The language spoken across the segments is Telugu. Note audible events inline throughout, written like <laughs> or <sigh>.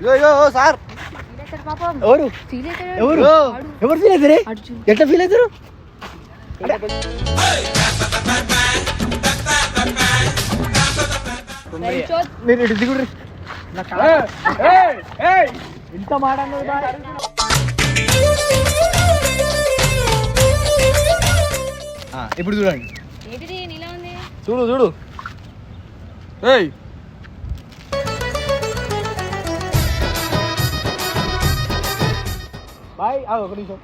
యో యో సార్. ఎవరు? ఎవరు. ఎవరు ఫీల్ అవుతారే ఎట్లా ఫీల్ అవుతారు. మీరు ఇటు దిగుడు. ఇంత మాట అన్నది బాయ్. ఆ, ఇప్పుడు చూడండి. ఏంటిది? నీలా ఉంది? చూడు చూడు. ఏయ్ బాయ్ ఆ, ఒక నిమిషం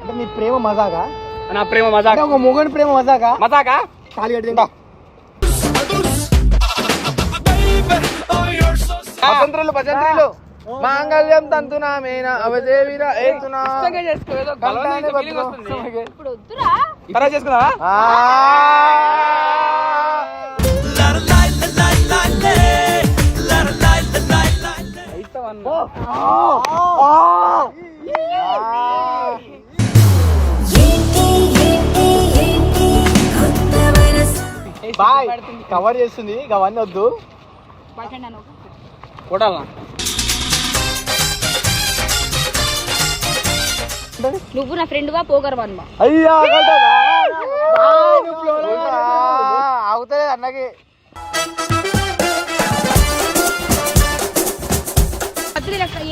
అంటే మీ ప్రేమ మజాగా నా ప్రేమ అంటే ఒక మొగని ప్రేమ మజాగా మజాకా తాళి కట్టి తింటా భజంత్రులు భజంత్రులు మాంగళ్యం తంతునా మేన అవదేవిర ఏతునా. ఇప్పుడు వద్దురా తర్వాత చేసుకుందావా ఆ. బాయ్ కవర్ చేస్తుంది ఇక అవన్నీ వద్దు. కొడాలా నువ్వు నా ఫ్రెండ్ వా పోగర్ వన్ అయ్యా అవుతుంది అన్నకి.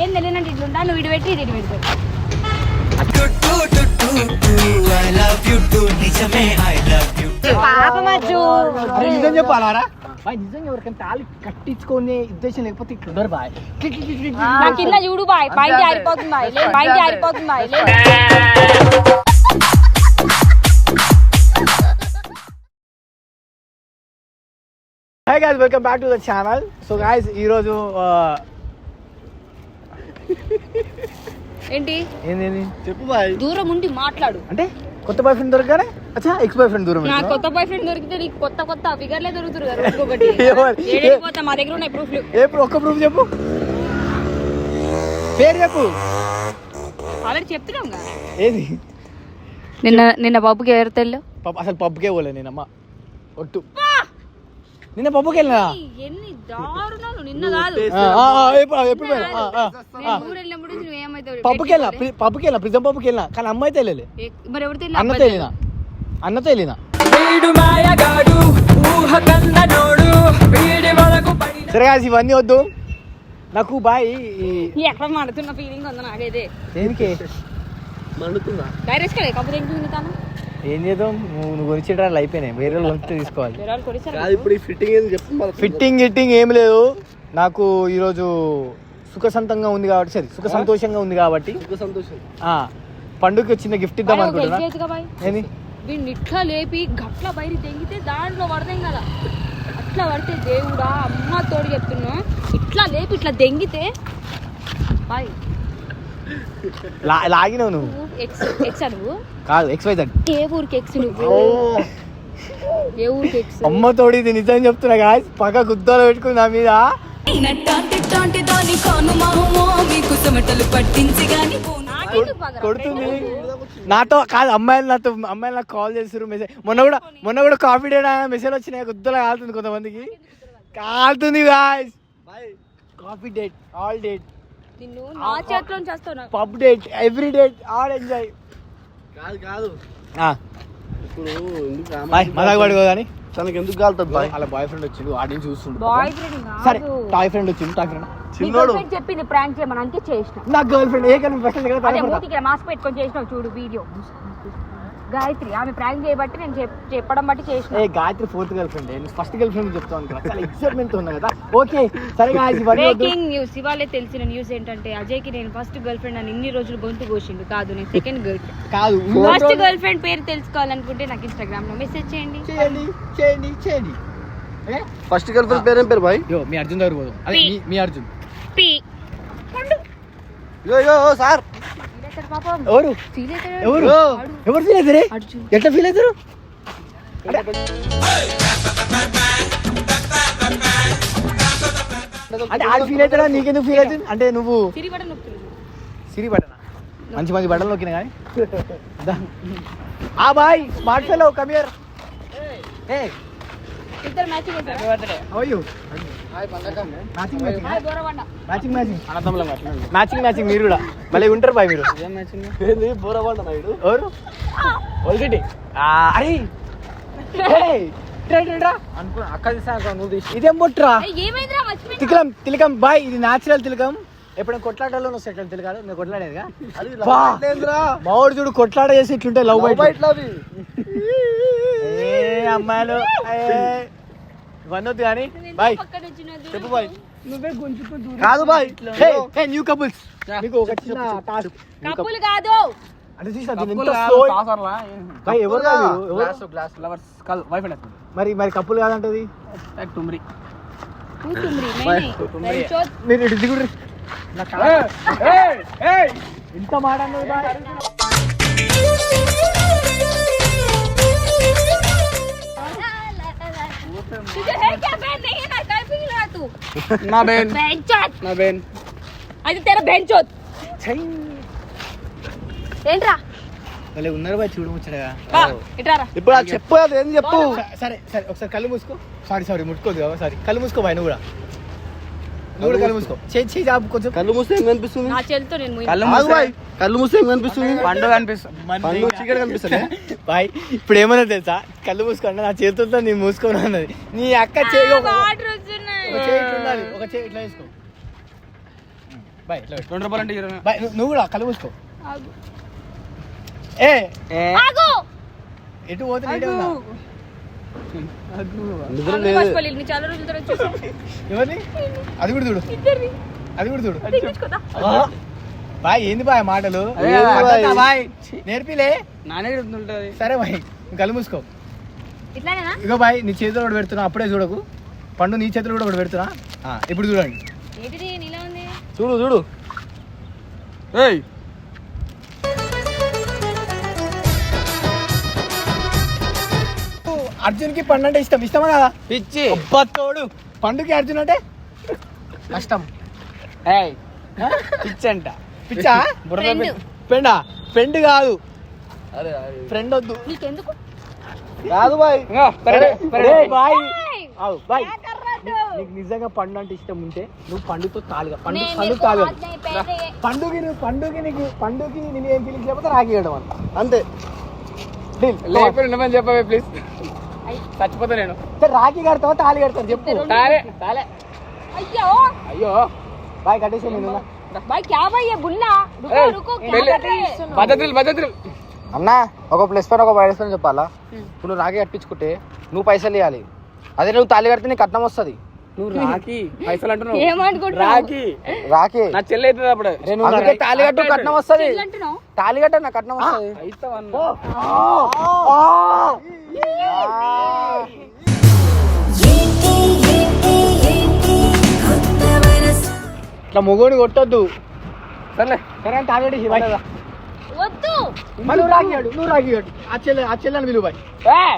ఏం తెలియనంటే ఇట్లుంటా నువ్వు ఇటు పెట్టి ఇటు పెట్టి. పాప మచ్చు అరే నిజం చెప్పాలారా బాయ్ నిజంగా ఎవరికైనా తాళి కట్టించుకొని ఉద్దేశం లేకపోతే ఇట్లా ఉండరు బాయ్ నా కింద చూడు బాయ్ పైకి ఆరిపోతుంది బాయ్ లే పైకి ఆరిపోతుంది బాయ్ లే hi guys welcome back to the channel so guys ఈ రోజు ఆ, ఏంటి? ఏంది? చెప్పు బాయ్. దూరం ఉండి మాట్లాడు. అంటే కొత్త బాయ్ ఫ్రెండ్ దొరకగానే? అచ్చా ఎక్స్ బాయ్ ఫ్రెండ్ దూరం నా? కొత్త బాయ్ ఫ్రెండ్ దొరికితే నీకు కొత్త కొత్త ఫిగర్లే దొరుకుతారు కదా రోజుకొకటి. ఎవరు? ఏడేకి పోతా మా దగ్గర ఉన్నాయి ప్రూఫ్లు ఏ ఒక్క ప్రూఫ్ చెప్పు. పేరు చెప్పు. ఆల్రెడీ చెప్తున్నాం కదా. ఏది? నిన్న నిన్న బాబుకి ఎవరు తెల్లు? పబ్ అసలు పబ్కే పోలే నేనమ్మ. ఒట్టు. నిన్న పబ్కి వెళ్ళినా ఎన్ని దారుణాలు నిన్న కాదు ఆ, ఆ, ఆ, ఎప్పుడు ఎప్పుడు పోయినా ఆ, ఆ, ఆ. నేను ఊరు వెళ్ళినప్పుడు నువ్వు ఏమైతావు పబ్కి వెళ్ళినా ప్రి- పబ్కి వెళ్ళినా ప్రిజం పబ్కి వెళ్ళినా కానీ అమ్మాయితో వెళ్ళలే ఏ- మరి ఎవరు తెల్లు అన్నతో వెళ్ళినా అన్నతో వెళ్ళినా సరే guys, ఇవన్నీ వద్దు నాకు బాయ్ ఈ- ఎక్కడ మాడుతున్న ఫీలింగ్ ఉంది నాకైతే దేనికి మండుతుందా డైరెక్ట్ కదా కాకపోతే ఏంటి ఉంది తాను ఏం చేద్దాం? నువ్వు నువ్వు కొనిచ్చేటాలు అయిపోయినాయి. వేరే వాళ్ళు వస్తే తీసుకోవాలి. కాదు ఇప్పుడు ఈ ఫిట్టింగ్ ఏంది చెప్పు ఫిట్టింగ్ గిట్టింగ్ ఏం లేదు. నాకు ఈరోజు సుఖ సంతంగా ఉంది కాబట్టి సరే సుఖ సంతోషంగా ఉంది కాబట్టి. సుఖ సంతోషం. ఆ పండుగకి వచ్చిన గిఫ్ట్ ఇద్దాం అనుకుంటున్నా. బాయ్. ఏంది? వీడిని ఇట్లా లేపి గట్ల బయట తెంగితే దాంట్లో పడతాం కదా. అట్లా పడితే దేవుడా అమ్మ తోడు చెప్తున్నా. ఇట్లా లేపి ఇట్లా దెంగితే బాయ్. లాగినావు నువ్వు? ఎక్స్ ఎక్స్ నువ్వు? కాదు ఎక్స్ వై జెడ్ ఏ ఊరికి ఎక్స్ నువ్వు? ఏ ఊరికి ఎక్స్ అమ్మ తోడు ఇది నిజం చెప్తున్నా గాయ పక్క గుద్దాలు పెట్టుకుని నా మీద? కొడుతుంది. నాతో కాదు అమ్మాయిలు నాతో అమ్మాయిలు నాకు కాల్ చేస్తారు మెసేజ్ మొన్న కూడా మొన్న కూడా కాఫీ డే మెసేజ్ వచ్చినాయి గుద్దలు కాలుతుంది కొంతమందికి. కాలుతుంది guys coffee date all date నిన్ను నా చేతిలో చేస్తావు నాకు. Pub date every date all enjoy. కాదు కాదు. ఇప్పుడు ఎందుకు రామ- బాయ్ మజాక్ పడుకో కానీ తనకి ఎందుకు కాలుతుంది బాయ్. వాళ్ళ బాయ్ ఫ్రెండ్ వచ్చిండు ఆడిని చూస్తుండు బాయ్ ఫ్రెండ్ సరే టాయ్ ఫ్రెండ్ వచ్చిండు టాయ్ ఫ్రెండ్ చిన్నోడు. చెప్పింది ప్రాంక్ చేయమని అందుకే చేసిన. నా గర్ల్ ఫ్రెండ్ ఏ అదే మూతికి మాస్క్ పెట్టుకొని చేసినావు చూడు వీడియో. గాయత్రి ఆమె ప్రాంక్ చేయబట్టి నేను చెప్- చెప్పడం బట్టి చేసిన. ఏ గాయత్రి ఫోర్త్ గర్ల్ ఫ్రెండ్ నేను ఫస్ట్ గర్ల్ ఫ్రెండ్ చెప్తాను చాలా ఎక్సైట్మెంట్ ఉన్నా కదా. ఓకే సరే వద్దు. Breaking news. ఇవాళే తెలిసిన న్యూస్ ఏంటంటే అజయ్కి నేను ఫస్ట్ గర్ల్ ఫ్రెండ్ అని ఇన్ని రోజులు గొంతు కోసిండు. కాదు నేను సెకండ్ గర్ల్ ఫ్రెండ్ కాదు ఫస్ట్ గర్ల్ ఫ్రెండ్ పేరు తెలుసుకోవాలనుకుంటే నాకు ఇన్స్టాగ్రామ్లో మెసేజ్ చేయండి. చేయండి చేయండి చేయండి. ఫస్ట్ గర్ల్ ఫ్రెండ్ పేరేం పేరు బాయ్? యో మీ అర్జున్ దగ్గర పోదాం. అదే మీ- అర్జున్. పి. యో యో సార్. ఎవరు? ఎవరు. ఎవరు ఫీల్ అవుతారే? ఎట్లా ఫీల్ అవుతారు? అంటే ఆడు ఫీల్ అవుతాడా? నీకెందుకు ఫీల్ అవుతుంది? అంటే నువ్వు సిరి బటన్ మంచి మంచి బట్టలు నొక్కినా కానీ. ఆ boy smart fellow come here ఏ ఇద్దరు మ్యాచ్ చేశారు. How you matching matching hi Borabanda matching matching matching matching మీరు కూడా. మళ్ళీ ఉంటారు బాయ్ మీరు. ఎవరు? ఒకటి అరే. ఇదేం బొట్రా తిలకం తిలకం బాయ్. ఇది న్యాచురల్ తిలకం. ఎప్పుడైనా కొట్లాటలో వస్తాయి తిలకాలు? నేను కొట్లాడేదిగా? మావాడు చూడు కొట్లాట చేసి ఇట్లుంటే లవ్ లవ్ బైట్. అమ్మాయిలు. ఏ. ఇవన్నొద్దు కానీ బాయ్. చెప్పు బాయ్. కాదు బాయ్. హే న్యూ కపుల్స్ మీకు ఒక చిన్న టాస్క్. కప్పులు కాదు. అంటే దీన్ని ఎంత slow- బాయ్ ఎవరు కాదు ఎవరు? మరి మరి కప్పులు కాదంటది? వెంచోత్ మీరు ఇటు దిగుడు. ఇంత మాట అన్నది బాయ్. तुझे है क्या बहन नहीं है ना काय पिघल रहा तू నా బేన్ बेंचोत నా బేన్ అది తెర బెంచోత్ ఏంట్రా భలే ఉన్నారు బాయ్ చూడు ముచ్చటగా బా, ఇట్రారా ఇప్పుడు అది చెప్పు అది ఏంది చెప్పు సరే సరే ఒకసారి కళ్ళు మూసుకో సారీ సారీ ముట్టుకోదు కదా సారీ కళ్ళు మూసుకో బాయ్ నువ్వు కూడా కళ్ళు మూసుకో. చేయి చేయి జాబు కొంచెం. కళ్ళు మూస్తే ఏం కనిపిస్తుంది? నా చేతితో నేను బాయ్. కళ్ళు మూస్తే ఏం కనిపిస్తుంది? పండు కనిపిస్తుంది పండు చీకటి కనిపిస్తుంది బాయ్ ఇప్పుడు ఏమన్నా తెలుసా? కళ్ళు మూసుకోండి నా చేతులతో నేను మూసుకోను అన్నది. నీ అక్క చేయి ఒక వాటర్ వస్తున్నాయి. ఒక చేయి ఇట్లా ఉండాలి. ఒక చేయి ఇట్లా వేసుకో. బాయ్ ఇట్లా రెండు రూపాయలు అంటే బాయ్ నువ్వు- నువ్వు కూడా కళ్ళు మూసుకో. ఆగు. ఏ? ఆగు. ఎటు పోతే నీడే ఉన్నా? ఆగు, చాలా రోజుల తర్వాత చూసా. ఎవరిని? అది కూడా చూడు. ఇద్దరిని. అది కూడా చూడు. తెగించుకోదా? బాయ్ ఏంది బాయ్ మాటలు? అదే కదా పద్ధతా బాయ్. నేర్పిలే? నానే ఉంటది సరే బాయ్ కళ్ళు మూసుకో. ఇట్లానేనా? ఇగో బాయ్ నీ చేతిలో కూడా పెడుతున్నా అప్పుడే చూడకు. పండు నీ చేతిలో కూడా ఒకటి పెడుతున్నా. ఆ, ఇప్పుడు చూడండి. ఏంటిది నీలా ఉంది? చూడు చూడు. ఏయ్! అర్జున్కి పండు అంటే ఇష్టం. ఇష్టమా కదా? పిచ్చి. తోడు. పండుకి అర్జున్ అంటే? కష్టం. పిచ్చి అంట. పిచ్చా? బుర్ర Friend. పెండా? పెండు కాదు. ఫ్రెండ్ వద్దు. కాదు బాయ్. బాయ్. బాయ్. నీకు నిజంగా పండు అంటే ఇష్టం ఉంటే నువ్వు పండుతో తాలుగా. పండు పండు మీకు తాలుగా ఆజ్ఞ నువ్వు పండుగ నీకు పండుగకి నేను ఏం ఫీలింగ్ లేకపోతే రాగి అంతే. డీల్ లేకపోతే చెప్పవే ప్లీజ్ చచ్చిపోతాను నేను. రాఖీ కడతావు తాళి కడతాను చెప్పు. తాలే తాలే అయ్యో. అయ్యో. బాయ్ కట్టేసి నేను బాయ్ భద్రతలు భద్రతలు అన్నా ఒక ప్లస్ పని ఒక మైనస్ పని చెప్పాలా? నువ్వు రాఖీ కట్టించుకుంటే నువ్వు పైసలు ఇవ్వాలి అదే నువ్వు తాళి కడితే నీకు కట్నం వస్తుంది. నువ్వు రాఖీ కట్నం వస్తుంది. కట్నం వస్తుంది. ఇట్లా మొగోని కొట్టొద్దు. సర్లే. సరే అంటే వద్దు. మరి నువ్వు ఆ చెల్లె ఆ చెల్లెని పిలువు బాయ్. ఏయ్,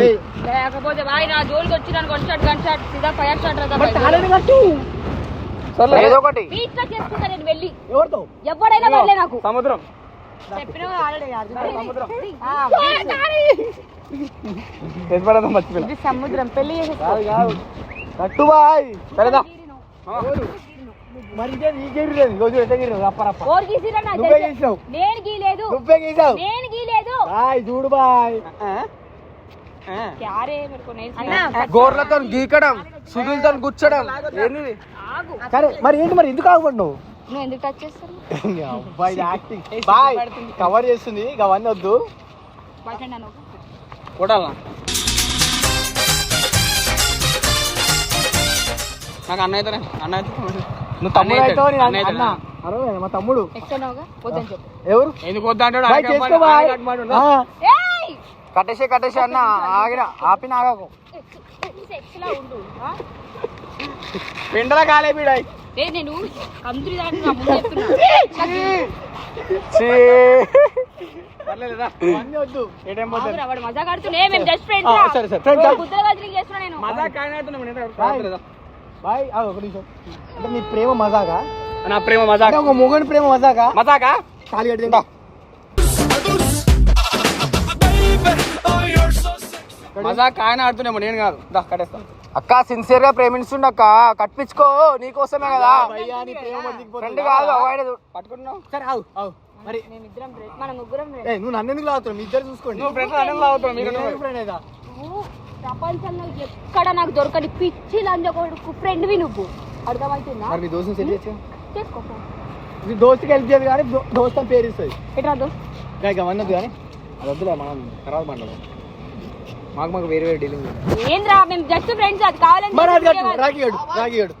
ఏయ్ లేకపోతే బాయ్ నా జోలికి వచ్చి నన్ను వన్ షాట్ గన్ షాట్ సీదా ఫైర్ షాట్ రదా మరి తాళిని కట్టు. సర్లే. ఏదో ఒకటి. మీ ఇట్లా చేసుకుంటా నేను వెళ్ళి. ఎవరితో? ఎవడైనా పర్లే నాకు. సముద్రం. సముద్రం. పెళ్ళి కట్టు బాయ్. సరేదా. మరి చూడు బాయ్ గోర్లతో గీకడం సుధులతో గుచ్చడం. సరే మరి ఏంటి మరి? ఎందుకు ఆగబడి టచ్ బాయ్ కవర్ చేస్తుంది. ఇక అవన్నీ వద్దు. కొడాలా నాకు అన్న అయితేనే అన్న అయితే నువ్వు తమ్ముడు అయితే నేను అన్న అన్న. అరవై మా తమ్ముడు. ఎవరు? ఎందుకు కట్టేసే కట్టేసే అన్న. ఆగిన ఆపిన ఆగకు? పిండల కాలే బీడాయ్ నేను దాంట్లో మజా కడుతున్నా మేము జస్ట్ ఆ, ఫ్రెండ్స్ సరే మజా బాయ్. ఒక నిమిషం అంటే నీ ప్రేమ మజాగా నా ప్రేమ మజాక్ అంటే ఒక మొగని ప్రేమ మజాగా మజాకా ఖాళీ కట్టి మజాక్ ఆయన ఆడుతున్నామో నేను కాదు దా కట్టేస్తా అక్క సిన్సియర్గా ప్రేమిస్తుండ అక్క. కట్టించుకో నీకోసమే కదా. భయ్యా నీ ప్రేమ మర్చిపోతుంది. ఫ్రెండ్ కాదు అవాయిడ్ పట్టుకుంటున్నావు సరే మరి. మన ముగ్గురం నువ్వు నన్ను ఎందుకు లాగుతావు మీ ఇద్దరు చూసుకోండి. నువ్వు ఫ్రెండ్స్ అన్నం లాగుతావు మీకు నేను friend ఏదా? నువ్వు ప్రపంచంలో ఎక్కడ నాకు దొరకని పిచ్చి లంజ కొడుకు ఫ్రెండ్వి నువ్వు? అర్థమవుతుందా? మరి మీ దోస్తుని సెట్ చేయొచ్చు చేసుకో. మీ దోస్తుకి హెల్ప్ చేయదు కానీ దో- దోస్త్ అని పేరు ఇస్తుంది. ఎట్రా దోస్త్? ఇక అవన్నది కానీ అది వద్దులే మనం తర్వాత మాట్లాడదాం. మాకు మాకు వేరే వేరే డీలింగ్ ఏంద్రా మేము జస్ట్ ఫ్రెండ్స్ అది కావాలని మరి అది చెప్పి కట్టు రాకి గడు రాకి గడు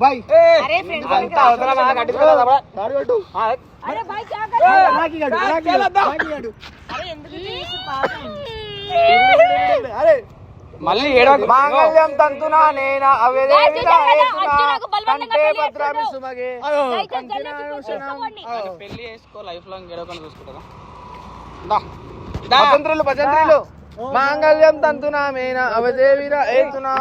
బాయ్. అరే ఫ్రెండ్స్ అంతా అవసరమా కట్టించుకోదా దాడి కట్టు. అరే బాయ్ రాకి గడు రాకి గడు రాకి గడు అరే మళ్ళీ ఏడవ మాంగళ్యం తంతునా నేనా? అవేదే Guys, విధా చూసారు కదా? ఏతునా, అర్జునకు బలవంతంగా కంటే పెళ్ళి భద్రామి చేస్తుండు. సుమగే. పెళ్ళి చేసుకో లైఫ్ లాంగ్ భజంత్రులు భజంత్రులు మాంగళ్యం తంతునా మేన అవదేవిర ఏతునా?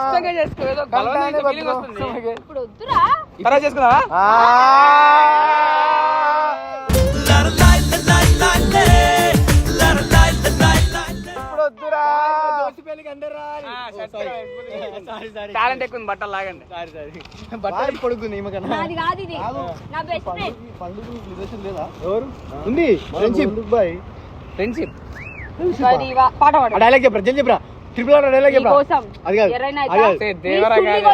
టాలెంట్ ఎక్కువ ఉంది బట్టలు లాగండి. సారీ సారీ <laughs> బట్టలు పడుకుంది ఈమెకన్నా నాది కాదు ఇది. నా బెస్ట్ ఫ్రెండ్ ఎవరు? ఉంది. ఫ్రెండ్షిప్ బాయ్ ఫ్రెండ్షిప్ పాట పాడు. డైలాగ్ చెప్పరా జల్ చెప్పరా. ట్రిపుల్ ఆర్ డైలాగ్ చెప్పరా? కోసం అది కాదు ఎర్రైనా అది అయితా కాదు. దేవరా అది కాదు.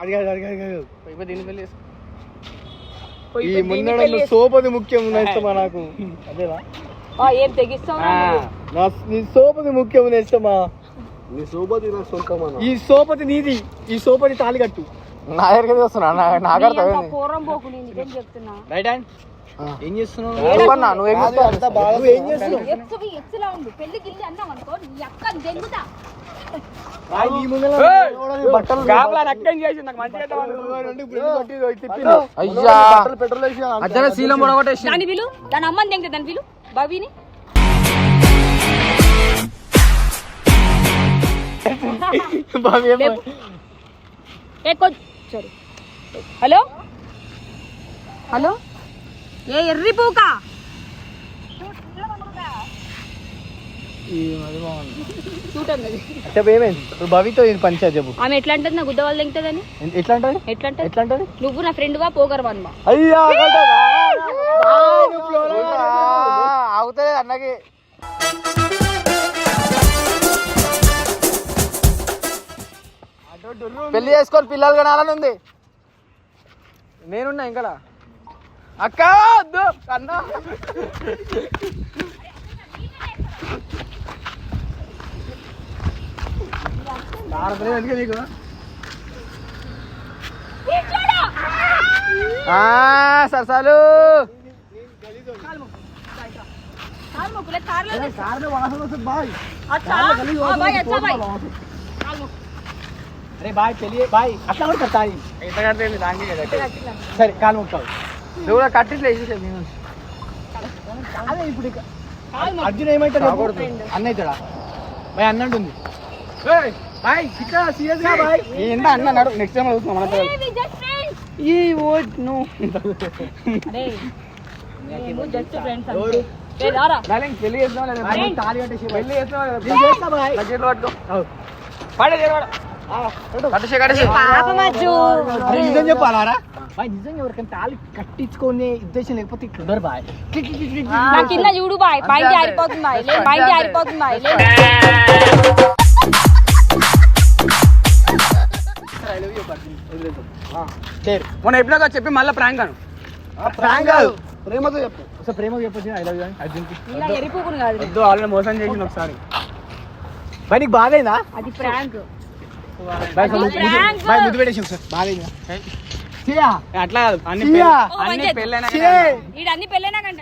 అది కాదు, అది కాదు ఇప్పుడు పెళ్ళి ఈ ముందడంలో సోపది ముఖ్యం నేస్తమా నాకు? అదేనా? ఆ, ఏం తెగిస్తావు నా నీ సోపది ముఖ్యం నేస్తమా నీ సోపతి నా సొంతమా ఈ సోపతి నీది ఈ సోపతి తాలి కట్టు. నా దగ్గరికి వస్తున్నా నా- నాకు అర్థమైంది పూర్వం పోకు నేను నిజం చెప్తున్నా. రైట్ హ్యాండ్ ఏం చేస్తున్నావు? నువ్వు ఏం ఎత్తువి ఎత్తులా ఉండు. పెళ్ళి గిల్లి అనుకో నీ అక్క. అయ్యా! బట్టలు పెట్రోల్ వేసి అర్జున శీలం పొడగొట్టేసి దాని విలు దాని అమ్మని దాని విలు బాబీని. హలో హలో ఏ ఎర్రి పూక భవితో ఇది పంచాయతీ చెప్పు ఆమె ఎట్లా అంటది నా గుద్ద వాళ్ళు తెంగుతుందని ఎ- ఎట్లా అంటది ఎట్లా అంటది ఎట్లా అంటది నువ్వు నా ఫ్రెండ్ వా పోగర్ వన్మా అయ్యా అవుతుంది అన్నకి పెళ్ళి చేసుకొని పిల్లలు కనాలని ఉంది. నేనున్నా ఇంకా అక్క వద్దు. అన్న సరసాలు. కాలు బాయ్. అరే బాయ్ పెళ్ళి బాయ్ అట్లా కూడా కట్టాలి ఇంత కడితే దానికి సరే కాలు మొక్కావు నువ్వు కూడా కట్టిట్లే నేను అదే ఇప్పుడు. అర్జున్ ఏమైతాడు అన్న అవుతాడా బాయ్ అన్న అంటుంది బాయ్ ఇక్కడ సీరియస్గా బాయ్ ఏంట అన్న అన్నాడు నెక్స్ట్ టైం అడుగుతున్నాం మన. ఈ ఓ నో అరే రారా డార్లింగ్ పెళ్ళి చేస్తా పట్టుకో అవు. పడే నిజం చెప్పాలారా? బాయ్ నిజంగా ఎవరికైనా తాళి కట్టించుకునే ఉద్దేశం లేకపోతే ఇట్లా ఉండరు బాయ్. నా కింద చూడు బాయ్. పైకి ఆరిపోతుంది బాయ్. ఆరిపోతుంది బాయ్. మొన్న ఎప్పుడో చెప్పి మళ్ళీ ప్రాంక్ అను. ప్రాంక్ కాదు. ప్రేమతో చెప్పు. ఒకసారి ప్రేమతో చెప్పొచ్చు ఐ లవ్ యూ ఆల్రెడీ మోసం చేసింది ఒకసారి. బాయ్ నీకు బాగైందా అది ప్రాంక్. అట్లా కాదు. అన్ని. పెళ్ళైనా అన్ని పెళ్ళైనా కంట.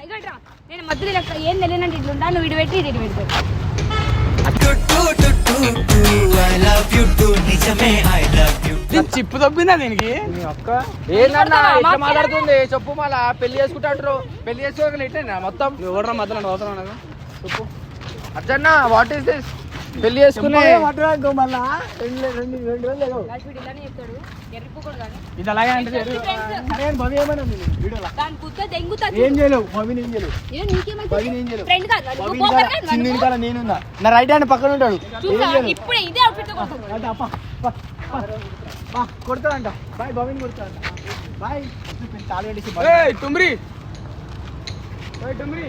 నేను మధ్యలో ఏం తెలియనంటే ఇట్లా ఉంటా నువ్వు ఇటు పెట్టి ఇటు పెట్టి. చిప్పు తప్పిందా దీనికి? అక్క. ఏందన్నా? ఇట్లా? మాట్లాడుతుంది? చెప్పు మళ్ళా పెళ్ళి చేసుకుంటాడు పెళ్ళి చేసుకోగల ఇట్లా మొత్తం ఎవడరా మధ్యలో అవసరం నాకు అర్జన్న వాట్ ఈస్ దిస్ పెళ్ళి చేసుకునే ఇది అలాగే అంటే ఏం చేయలేవు? భవిని ఏం చేయలేవు? భవిని ఏం చేయలేవు? చిన్న. వెనకాల నేనున్నా నా రైట్ హ్యాండ్ పక్కన ఉంటాడు. చూసా ఇప్పుడే ఇదే అవుట్ఫిట్తో కొడుతుంది అంటే అప్ప బా కొడతాడంట. Bye కొడతాడంట bye. తాళి టుమ్రి టుమ్రి